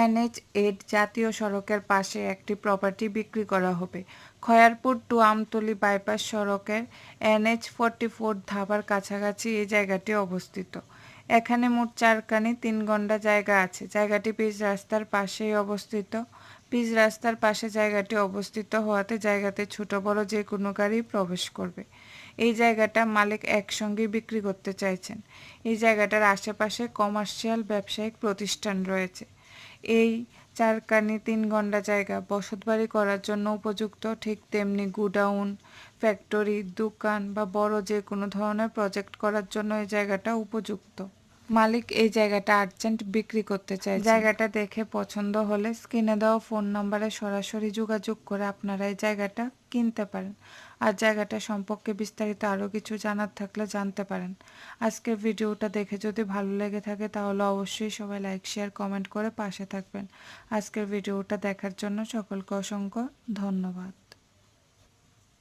NH eight জাতীয় সড়কের পাশে একটি প্রপার্টি বিক্রি করা হবে। খয়ারপুর টু আমতলী বাইপাস সড়কের এনএইচ ফোরটি ফোর ধাবার কাছাকাছি এই জায়গাটি অবস্থিত। এখানে মোট চারখানি তিন ঘণ্টা জায়গা আছে। জায়গাটি পিচ রাস্তার পাশেই অবস্থিত। পিচ রাস্তার পাশে জায়গাটি অবস্থিত হওয়াতে জায়গাতে ছোট, বড় যে কোনো গাড়ি প্রবেশ করবে। এই জায়গাটা মালিক একসঙ্গে বিক্রি করতে চাইছেন। এই জায়গাটার আশেপাশে কমার্শিয়াল ব্যবসায়িক প্রতিষ্ঠান রয়েছে। এই চারকানি তিন ঘণ্টা জায়গা। বসতবাড়ি করার জন্য উপযুক্ত ঠিক তেমনি গুডাউন, ফ্যাক্টরি, দোকান বা বড় যে কোনো ধরনের প্রজেক্ট করার জন্য এই জায়গাটা উপযুক্ত। মালিক এই জায়গাটা আর্জেন্ট বিক্রি করতে চায় জায়গাটা দেখে পছন্দ হলে স্ক্রিনে দেওয়া ফোন নম্বরে সরাসরি যোগাযোগ করে আপনারা এই জায়গাটা কিনতে পারেন। আর জায়গাটা সম্পর্কে বিস্তারিত আরও কিছু জানার থাকলে জানতে পারেন। আজকের ভিডিওটা দেখে যদি ভালো লেগে থাকে তাহলে অবশ্যই সবাই লাইক, শেয়ার, কমেন্ট করে পাশে থাকবেন। আজকের ভিডিওটা দেখার জন্য সকলকে অসংখ্য ধন্যবাদ।